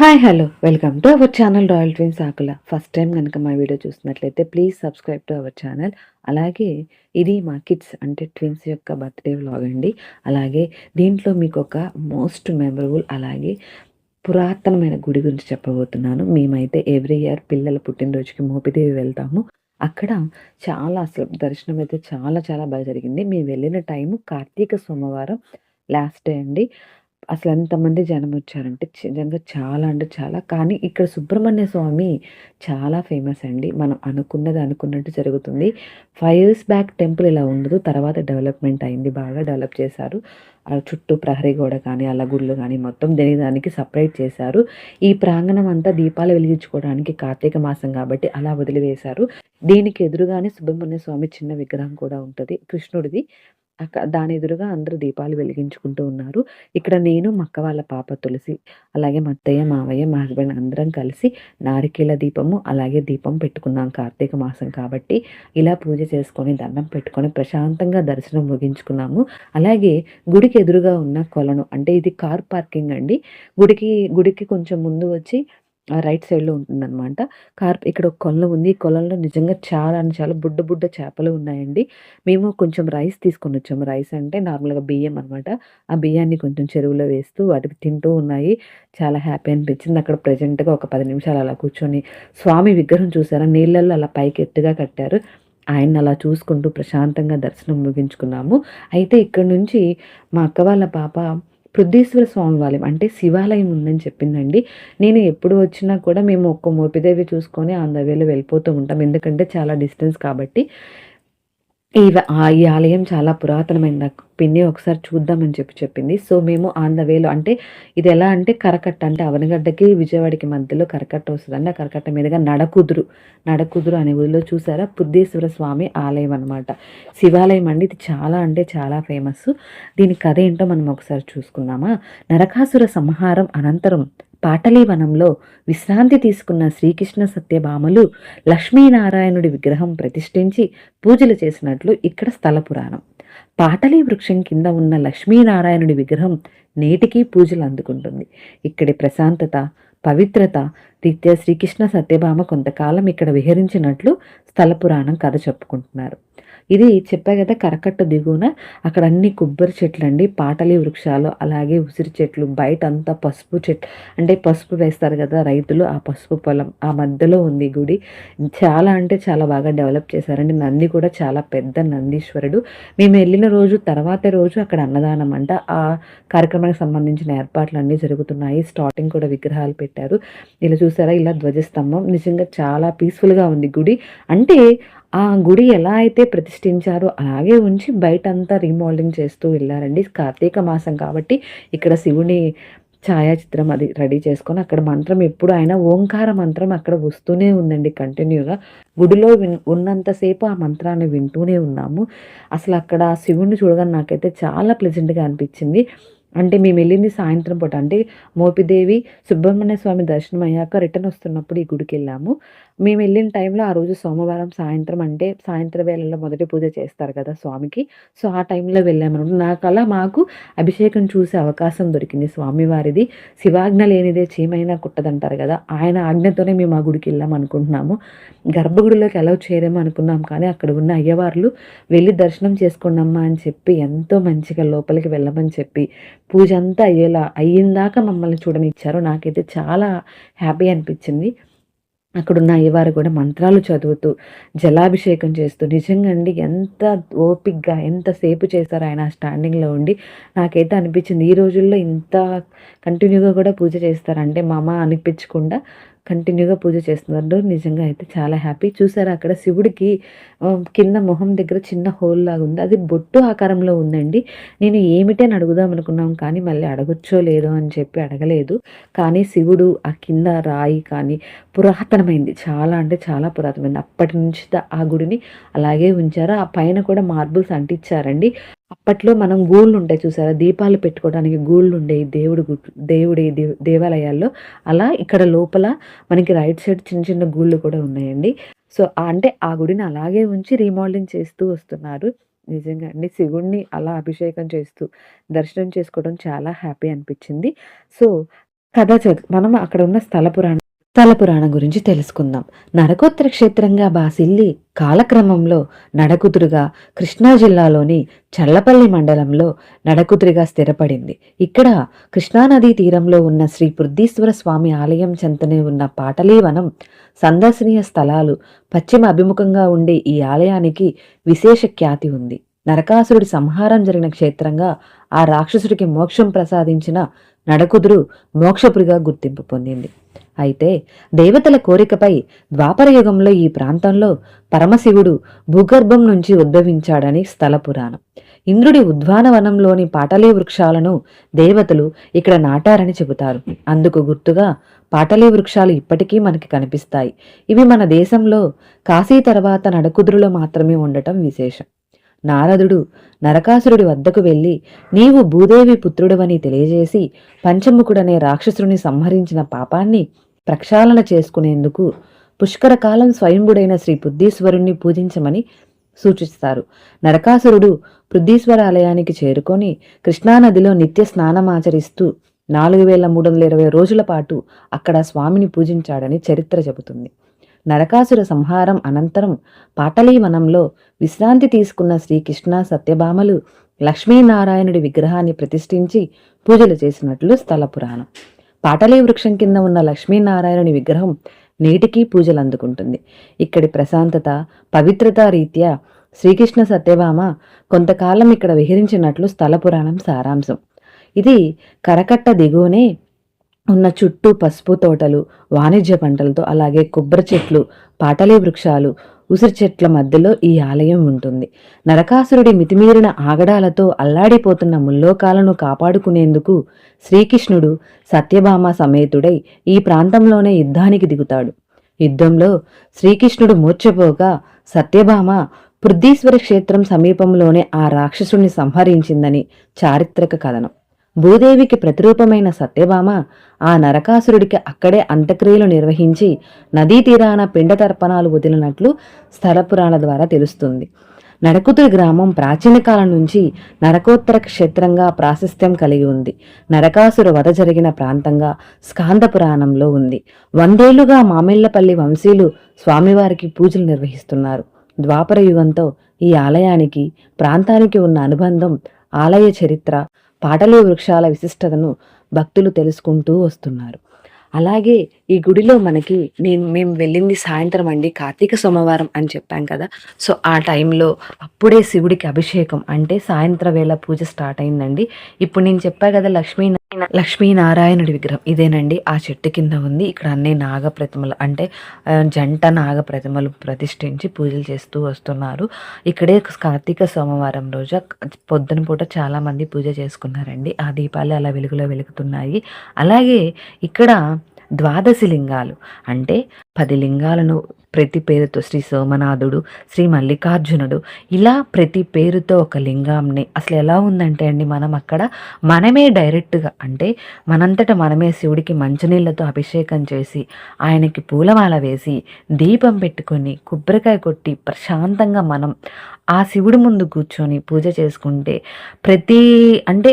Hi hello. Welcome to our channel royal twins Akula. First time కనుక మా video చూసినట్లయితే please subscribe to our channel. అలాగే ఇది మా కిడ్స్ అంటే ట్విన్స్ యొక్క బర్త్డే వ్లాగ్ అండి. అలాగే దీంట్లో మీకు ఒక మోస్ట్ మెమరబుల్ అలాగే పురాతనమైన గుడి గురించి చెప్పబోతున్నాను. మేమైతే ఎవ్రీ ఇయర్ పిల్లల పుట్టినరోజుకి మోపిదేవి వెళ్తాము. అక్కడ చాలా అసలు దర్శనం అయితే చాలా చాలా బాగా జరిగింది. మేము వెళ్ళిన టైము కార్తీక సోమవారం లాస్ట్ డే అండి. అసలు ఎంతమంది జనం వచ్చారంటే నిజంగా చాలా అంటే చాలా. కానీ ఇక్కడ సుబ్రహ్మణ్య స్వామి చాలా ఫేమస్ అండి. మనం అనుకున్నది అనుకున్నట్టు జరుగుతుంది. ఫైవ్ ఇయర్స్ బ్యాక్ టెంపుల్ ఇలా ఉండదు. తర్వాత డెవలప్మెంట్ అయింది. బాగా డెవలప్ చేశారు. ఆ చుట్టూ ప్రహరీ గోడ కానీ అలా గుళ్ళు కానీ మొత్తం దేని దానికి సపరేట్ చేశారు. ఈ ప్రాంగణం అంతా దీపాలు వెలిగించుకోవడానికి కార్తీక మాసం కాబట్టి అలా వదిలివేశారు. దీనికి ఎదురుగానే సుబ్రహ్మణ్య స్వామి చిన్న విగ్రహం కూడా ఉంటుంది. కృష్ణుడిది. అక్కడ దాని ఎదురుగా అందరూ దీపాలు వెలిగించుకుంటూ ఉన్నారు. ఇక్కడ నేను మక్క వాళ్ళ పాప తులసి అలాగే మా అత్తయ్య మావయ్య మా హస్బెండ్ అందరం కలిసి నారికేల దీపము అలాగే దీపం పెట్టుకున్నాం కార్తీక మాసం కాబట్టి. ఇలా పూజ చేసుకొని దండం పెట్టుకొని ప్రశాంతంగా దర్శనం ముగించుకున్నాము. అలాగే గుడికి ఎదురుగా ఉన్న కొలను అంటే ఇది కార్ పార్కింగ్ అండి. గుడికి గుడికి కొంచెం ముందు వచ్చి రైట్ సైడ్లో ఉంటుందన్నమాట. కార్ ఇక్కడ ఒక కొలను ఉంది. ఈ కొలంలో నిజంగా చాలా అంటే చాలా బుడ్డ బుడ్డ చేపలు ఉన్నాయండి. మేము కొంచెం రైస్ తీసుకొని వచ్చాము. రైస్ అంటే నార్మల్గా బియ్యం అనమాట ఆ బియ్యాన్ని కొంచెం చెరువులో వేస్తూ వాటికి తింటూ ఉన్నాయి. చాలా హ్యాపీ అనిపించింది. అక్కడ ప్రజెంట్గా ఒక పది నిమిషాలు అలా కూర్చొని స్వామి విగ్రహం చూసారా? నీళ్ళల్లో అలా పైకి ఎత్తుగా కట్టారు. ఆయన అలా చూసుకుంటూ ప్రశాంతంగా దర్శనం ముగించుకున్నాము. అయితే ఇక్కడ నుంచి మా అక్క వాళ్ళ పాప పృథ్వీశ్వర స్వామివాలయం అంటే శివాలయం ఉందని చెప్పిందండి. నేను ఎప్పుడు వచ్చినా కూడా మేము ఒక్క మోపిదేవి చూసుకొని ఆన్ ద వెళ్ళిపోతూ ఉంటాం. ఎందుకంటే చాలా డిస్టెన్స్ కాబట్టి. ఈ ఆ ఈ ఆలయం చాలా పురాతనమైన పిన్ని ఒకసారి చూద్దామని చెప్పి చెప్పింది. సో మేము ఆన్ ద వేలో అంటే ఇది ఎలా అంటే కరకట్ట అంటే అవనగడ్డకి విజయవాడకి మధ్యలో కరకట్ట వస్తుందండి. ఆ కరకట్ట మీదుగా నడకుదురు. నడకుదురు అనే ఊరిలో చూసారా? బుద్ధేశ్వర స్వామి ఆలయం అనమాట శివాలయం అండి. ఇది చాలా అంటే చాలా ఫేమస్. దీని కథ ఏంటో మనం ఒకసారి చూసుకుందామా? నరకాసుర సంహారం అనంతరం పాటలీవనంలో విశ్రాంతి తీసుకున్న శ్రీకృష్ణ సత్యభామలు లక్ష్మీనారాయణుడి విగ్రహం ప్రతిష్ఠించి పూజలు చేసినట్లు ఇక్కడ స్థల పురాణం. పాటలీ వృక్షం కింద ఉన్న లక్ష్మీనారాయణుడి విగ్రహం నేటికీ పూజలు అందుకుంటుంది. ఇక్కడి ప్రశాంతత పవిత్రత రీత్యా శ్రీకృష్ణ సత్యభామ కొంతకాలం ఇక్కడ విహరించినట్లు స్థల పురాణం కథ చెప్పుకుంటున్నారు. ఇది చెప్పా కదా కరకట్ట దిగువన. అక్కడ అన్ని కొబ్బరి చెట్లు అండి పాటలి వృక్షాలు అలాగే ఉసిరి చెట్లు బయట అంతా పసుపు చెట్లు అంటే పసుపు వేస్తారు కదా రైతులు ఆ పసుపు పొలం ఆ మధ్యలో ఉంది గుడి. చాలా అంటే చాలా బాగా డెవలప్ చేశారండి. నంది కూడా చాలా పెద్ద నందీశ్వరుడు. మేము వెళ్ళిన రోజు తర్వాతే రోజు అక్కడ అన్నదానం అంట. ఆ కార్యక్రమానికి సంబంధించిన ఏర్పాట్లు అన్నీ జరుగుతున్నాయి. స్టార్టింగ్ కూడా విగ్రహాలు పెట్టారు. ఇలా చూసారా ఇలా ధ్వజస్తంభం. నిజంగా చాలా పీస్ఫుల్గా ఉంది గుడి. అంటే ఆ గుడి ఎలా అయితే ప్రతిష్ఠించారో అలాగే ఉంచి బయట అంతా రీమోల్డింగ్ చేస్తూ వెళ్ళారండి. కార్తీక మాసం కాబట్టి ఇక్కడ శివుని ఛాయాచిత్రం అది రెడీ చేసుకొని అక్కడ మంత్రం ఎప్పుడు అయినా ఓంకార మంత్రం అక్కడ వస్తూనే ఉందండి కంటిన్యూగా. గుడిలో విన్ ఉన్నంతసేపు ఆ మంత్రాన్ని వింటూనే ఉన్నాము. అసలు అక్కడ శివుణ్ణి చూడగానే నాకైతే చాలా ప్లెజెంట్గా అనిపించింది. అంటే మేము వెళ్ళింది సాయంత్రం పూట. అంటే మోపిదేవి సుబ్రహ్మణ్య స్వామి దర్శనం అయ్యాక రిటర్న్ వస్తున్నప్పుడు ఈ గుడికి వెళ్ళాము. మేము వెళ్ళిన టైంలో ఆ రోజు సోమవారం సాయంత్రం అంటే సాయంత్రం వేళల్లో మొదటి పూజ చేస్తారు కదా స్వామికి. సో ఆ టైంలో వెళ్ళామన్నమాట. నాకు అలా మాకు అభిషేకం చూసే అవకాశం దొరికింది స్వామివారిది. శివాజ్ఞ లేనిదే చీమైనా కుట్టదంటారు కదా ఆయన ఆజ్ఞతోనే మేము ఆ గుడికి వెళ్ళాం అనుకుంటున్నాము. గర్భగుడిలోకి ఎలా చేరామో అనుకున్నాం కానీ అక్కడ ఉన్న అయ్యవార్లు వెళ్ళి దర్శనం చేసుకోండమ్మా అని చెప్పి ఎంతో మంచిగా లోపలికి వెళ్ళమని చెప్పి పూజ అంతా అయ్యేలా అయ్యిందాక మమ్మల్ని చూడనిచ్చారు. నాకైతే చాలా హ్యాపీ అనిపించింది. అక్కడున్న అయ్యవారు కూడా మంత్రాలు చదువుతూ జలాభిషేకం చేస్తూ నిజంగా అండి ఎంత ఓపిక్గా ఎంతసేపు చేశారు ఆయన స్టాండింగ్లో ఉండి. నాకైతే అనిపించింది ఈ రోజుల్లో ఇంత కంటిన్యూగా కూడా పూజ చేస్తారంటే మా అమ్మ అనిపించకుండా కంటిన్యూగా పూజ చేస్తున్నారు. నిజంగా అయితే చాలా హ్యాపీ. చూసారా అక్కడ శివుడికి కింద మొహం దగ్గర చిన్న హోల్ లాగా ఉంది. అది బొట్టు ఆకారంలో ఉందండి. నేను ఏమిటని అడుగుదాం అనుకున్నాం కానీ మళ్ళీ అడగొచ్చో లేదో అని చెప్పి అడగలేదు. కానీ శివుడు ఆ కింద రాయి కానీ పురాతనమైంది. చాలా అంటే చాలా పురాతనమైంది. అప్పటి నుంచి ఆ గుడిని అలాగే ఉంచారు. ఆ పైన కూడా మార్బుల్స్ అంటించారండి. అప్పట్లో మనం గూళ్ళు ఉంటాయి చూసారా? దీపాలు పెట్టుకోవడానికి గూళ్ళు ఉండేవి దేవుడు దేవుడి దేవాలయాల్లో. అలా ఇక్కడ లోపల మనకి రైట్ సైడ్ చిన్న చిన్న గూళ్ళు కూడా ఉన్నాయండి. సో అంటే ఆ గుడిని అలాగే ఉంచి రీమోడలింగ్ చేస్తూ వస్తున్నారు. నిజంగా అండి. శివుణ్ణి అలా అభిషేకం చేస్తూ దర్శనం చేసుకోవడం చాలా హ్యాపీ అనిపించింది. సో కథ చదువు మనం అక్కడ ఉన్న స్థల పురాణం తలపురాణం గురించి తెలుసుకుందాం. నరకోత్తర క్షేత్రంగా బాసిల్లి కాలక్రమంలో నడకుతురుగా కృష్ణా జిల్లాలోని చల్లపల్లి మండలంలో నడకుతురిగా స్థిరపడింది. ఇక్కడ కృష్ణానదీ తీరంలో ఉన్న శ్రీ పృథ్వీశ్వర స్వామి ఆలయం చెంతనే ఉన్న పాటలీవనం సందర్శనీయ స్థలాలు పశ్చిమ అభిముఖంగా ఉండే ఈ ఆలయానికి విశేష ఖ్యాతి ఉంది. నరకాసురుడి సంహారం జరిగిన క్షేత్రంగా ఆ రాక్షసుడికి మోక్షం ప్రసాదించిన నడకుదురు మోక్షపురిగా గుర్తింపు పొందింది. అయితే దేవతల కోరికపై ద్వాపర యుగంలో ఈ ప్రాంతంలో పరమశివుడు భూగర్భం నుంచి ఉద్భవించాడని స్థల పురాణం. ఇంద్రుడి ఉద్వానవనంలోని పాటలీ వృక్షాలను దేవతలు ఇక్కడ నాటారని చెబుతారు. అందుకు గుర్తుగా పాటలీ వృక్షాలు ఇప్పటికీ మనకి కనిపిస్తాయి. ఇవి మన దేశంలో కాశీ తర్వాత నడకుదురులో మాత్రమే ఉండటం విశేషం. నారదుడు నరకాసురుడి వద్దకు వెళ్ళి నీవు భూదేవి పుత్రుడవని తెలియజేసి పంచముఖుడనే రాక్షసుడిని సంహరించిన పాపాన్ని ప్రక్షాళన చేసుకునేందుకు పుష్కరకాలం స్వయంభుడైన శ్రీ బుద్ధీశ్వరుణ్ణి పూజించమని సూచిస్తారు. నరకాసురుడు బుద్ధీశ్వర ఆలయానికి చేరుకొని కృష్ణానదిలో నిత్య స్నానమాచరిస్తూ నాలుగు వేల మూడు వందల ఇరవై రోజుల పాటు అక్కడ స్వామిని పూజించాడని చరిత్ర చెబుతుంది. నరకాసుర సంహారం అనంతరం పాటలీవనంలో విశ్రాంతి తీసుకున్న శ్రీకృష్ణ సత్యభామలు లక్ష్మీనారాయణుడి విగ్రహాన్ని ప్రతిష్ఠించి పూజలు చేసినట్లు స్థల పురాణం. పాటలీ వృక్షం కింద ఉన్న లక్ష్మీనారాయణుని విగ్రహం నేటికీ పూజలు అందుకుంటుంది. ఇక్కడి ప్రశాంతత పవిత్రత రీత్యా శ్రీకృష్ణ సత్యభామ కొంతకాలం ఇక్కడ విహరించినట్లు స్థల పురాణం సారాంశం. ఇది కరకట్ట దిగువనే ఉన్న చుట్టూ పసుపు తోటలు వాణిజ్య పంటలతో అలాగే కొబ్బరి చెట్లు పాటలీ వృక్షాలు ఉసిరి చెట్ల మధ్యలో ఈ ఆలయం ఉంటుంది. నరకాసురుడి మితిమీరిన ఆగడాలతో అల్లాడిపోతున్న ముల్లోకాలను కాపాడుకునేందుకు శ్రీకృష్ణుడు సత్యభామ సమేతుడై ఈ ప్రాంతంలోనే యుద్ధానికి దిగుతాడు. యుద్ధంలో శ్రీకృష్ణుడు మూర్చపోగా సత్యభామ పృథ్వీశ్వర క్షేత్రం సమీపంలోనే ఆ రాక్షసుణ్ణి సంహరించిందని చారిత్రక కథనం. భూదేవికి ప్రతిరూపమైన సత్యభామ ఆ నరకాసురుడికి అక్కడే అంత్యక్రియలు నిర్వహించి నదీ తీరాన పిండ తర్పణాలు వదిలినట్లు స్థల పురాణ ద్వారా తెలుస్తుంది. నరకుతురి గ్రామం ప్రాచీన కాలం నుంచి నరకోత్తర క్షేత్రంగా ప్రాశస్త్యం కలిగి ఉంది. నరకాసుర వధ జరిగిన ప్రాంతంగా స్కాంద పురాణంలో ఉంది. వందేళ్ళుగా మామిళ్ళపల్లి వంశీలు స్వామివారికి పూజలు నిర్వహిస్తున్నారు. ద్వాపర యుగంతో ఈ ఆలయానికి ప్రాంతానికి ఉన్న అనుబంధం ఆలయ చరిత్ర పాటలీ వృక్షాల విశిష్టతను భక్తులు తెలుసుకుంటూ వస్తున్నారు. అలాగే ఈ గుడిలో మనకి నేను మేము వెళ్ళింది సాయంత్రం అండి కార్తీక సోమవారం అని చెప్పాం కదా. సో ఆ టైంలో అప్పుడే శివుడికి అభిషేకం అంటే సాయంత్ర వేళ పూజ స్టార్ట్ అయిందండి. ఇప్పుడు నేను చెప్పా కదా లక్ష్మీ లక్ష్మీనారాయణుడి విగ్రహం. ఇదేనండి. ఆ చెట్టు కింద ఉంది. ఇక్కడ అన్ని నాగ ప్రతిమలు అంటే జంట నాగ ప్రతిమలు ప్రతిష్ఠించి పూజలు చేస్తూ వస్తున్నారు. ఇక్కడే కార్తీక సోమవారం రోజు పొద్దున పూట చాలామంది పూజ చేసుకున్నారండి. ఆ దీపాలు అలా వెలుగులో వెలుగుతున్నాయి. అలాగే ఇక్కడ ద్వాదశి లింగాలు. అంటే పది లింగాలను ప్రతి పేరుతో శ్రీ సోమనాథుడు శ్రీ మల్లికార్జునుడు ఇలా ప్రతి పేరుతో ఒక లింగాన్ని అసలు ఎలా ఉందంటే అండి మనం అక్కడ మనమే డైరెక్ట్గా అంటే మనంతట మనమే శివుడికి మంచినీళ్ళతో అభిషేకం చేసి ఆయనకి పూలమాల వేసి దీపం పెట్టుకొని కొబ్బరికాయ కొట్టి ప్రశాంతంగా మనం ఆ శివుడి ముందు కూర్చొని పూజ చేసుకుంటే ప్రతి అంటే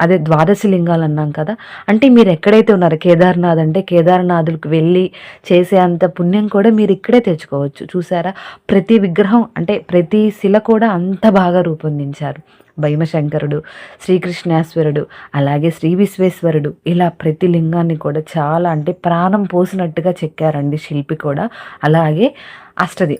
అదే ద్వాదశి లింగాలు అన్నాం కదా. అంటే మీరు ఎక్కడైతే ఉన్నారో కేదార్నాథ్ అంటే కేదార్నాథులకు వెళ్ళి చేసే అంత పుణ్యం కూడా మీరు ఇక్కడే తెచ్చుకోవచ్చు. చూసారా? ప్రతి విగ్రహం అంటే ప్రతి శిల కూడా అంత బాగా రూపొందించారు. భీమశంకరుడు శ్రీకృష్ణేశ్వరుడు అలాగే శ్రీ విశ్వేశ్వరుడు ఇలా ప్రతి లింగాన్ని కూడా చాలా అంటే ప్రాణం పోసినట్టుగా చెక్కారండి శిల్పి కూడా. అలాగే అష్టది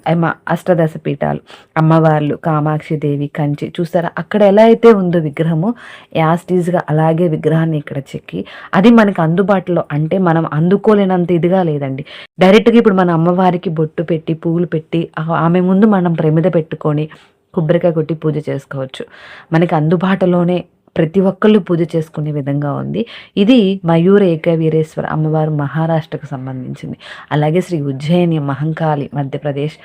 అష్టదశ పీఠాలు అమ్మవార్లు కామాక్షి దేవి కంచి. చూసారా? అక్కడ ఎలా అయితే ఉందో విగ్రహము యాస్టీజ్గా అలాగే విగ్రహాన్ని ఇక్కడ చెక్కి అది మనకి అందుబాటులో అంటే మనం అందుకోలేనంత ఇదిగా లేదండి. డైరెక్ట్గా ఇప్పుడు మన అమ్మవారికి బొట్టు పెట్టి పువ్వులు పెట్టి ఆమె ముందు మనం ప్రమిద పెట్టుకొని కొబ్బరికాయ కొట్టి పూజ చేసుకోవచ్చు. మనకి అందుబాటులోనే ప్రతి ఒక్కళ్ళు పూజ చేసుకునే విధంగా ఉంది. ఇది మయూర ఏకవీరేశ్వర అమ్మవారు మహారాష్ట్రకు సంబంధించింది. అలాగే శ్రీ ఉజ్జయిని మహంకాళి మధ్యప్రదేశ్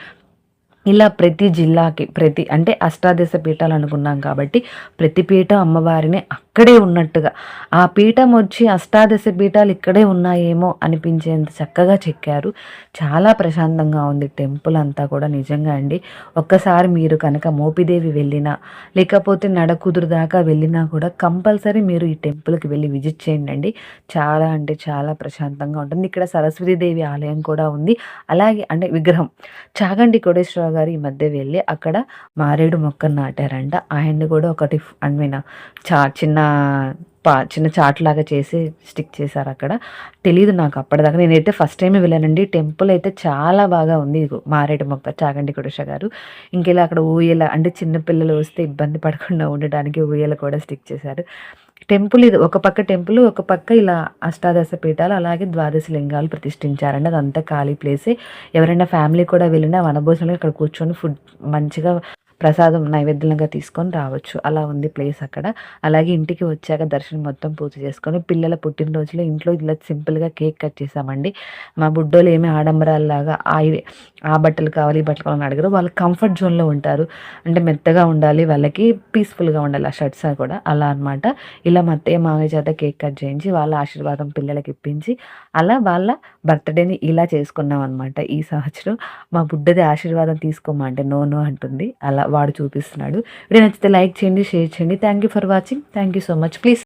ఇలా ప్రతి జిల్లాకి ప్రతి అంటే అష్టాదశ పీఠాలు అనుకున్నాం కాబట్టి ప్రతి పీఠ అమ్మవారిని అక్కడే ఉన్నట్టుగా. ఆ పీఠం వచ్చి అష్టాదశ పీఠాలు ఇక్కడే ఉన్నాయేమో అనిపించేంత చక్కగా చెక్కారు. చాలా ప్రశాంతంగా ఉంది టెంపుల్ అంతా కూడా నిజంగా అండి. ఒక్కసారి మీరు కనుక మోపిదేవి వెళ్ళినా లేకపోతే నడకుదురు దాకా వెళ్ళినా కూడా కంపల్సరీ మీరు ఈ టెంపుల్కి వెళ్ళి విజిట్ చేయండి చాలా అంటే చాలా ప్రశాంతంగా ఉంటుంది. ఇక్కడ సరస్వతీదేవి ఆలయం కూడా ఉంది. అలాగే అంటే విగ్రహం చాగండి కోటేశ్వరరావు గారు ఈ మధ్య వెళ్ళి అక్కడ మారేడు మొక్కను నాటారంట. ఆయన్ని కూడా ఒకటి ఐ మీన్ చా చిన్న పా చిన్న చాట్ లాగా చేసి స్టిక్ చేశారు అక్కడ. తెలియదు నాకు అప్పటిదాకా. నేనైతే ఫస్ట్ టైం వెళ్ళానండి. టెంపుల్ అయితే చాలా బాగా ఉంది. మారేడు మొక్క చాగండి కుడుష గారు. ఇంకెలా అక్కడ ఊయల అంటే చిన్న పిల్లలు వస్తే ఇబ్బంది పడకుండా ఉండడానికి ఊయల కూడా స్టిక్ చేశారు. టెంపుల్ ఇది ఒక పక్క టెంపుల్ ఒక పక్క ఇలా అష్టాదశ పీఠాలు అలాగే ద్వాదశ లింగాలు ప్రతిష్ఠించారండి. అదంతా ఖాళీ ప్లేసే. ఎవరైనా ఫ్యామిలీ కూడా వెళ్ళినా వనభోజనాలు ఇక్కడ కూర్చొని ఫుడ్ మంచిగా ప్రసాదం నైవేద్యంగా తీసుకొని రావచ్చు. అలా ఉంది ప్లేస్ అక్కడ. అలాగే ఇంటికి వచ్చాక దర్శనం మొత్తం పూజ చేసుకొని పిల్లల పుట్టినరోజులో ఇంట్లో ఇలా సింపుల్గా కేక్ కట్ చేసామండి. మా బుడ్డోలు ఏమి ఆడంబరాల్లాగా ఆ ఆ బట్టలు కావాలి ఈ బట్టలు కావాలని అడగరు. వాళ్ళు కంఫర్ట్ జోన్లో ఉంటారు. అంటే మెత్తగా ఉండాలి వాళ్ళకి పీస్ఫుల్గా ఉండాలి ఆ షర్ట్స్ కూడా. అలా అనమాట ఇలా మా అత్తయ్య మామయ్య చేత కేక్ కట్ చేయించి వాళ్ళ ఆశీర్వాదం పిల్లలకి ఇప్పించి అలా వాళ్ళ బర్త్డేని ఇలా చేసుకున్నాం అనమాట ఈ సంవత్సరం. మా బుడ్డది ఆశీర్వాదం తీసుకోమా అంటే నో నో అంటుంది. అలా వాడు చూపిస్తున్నాడు. వీడియో నచ్చితే లైక్ చేయండి షేర్ చేయండి. Thank you for watching thank you so much please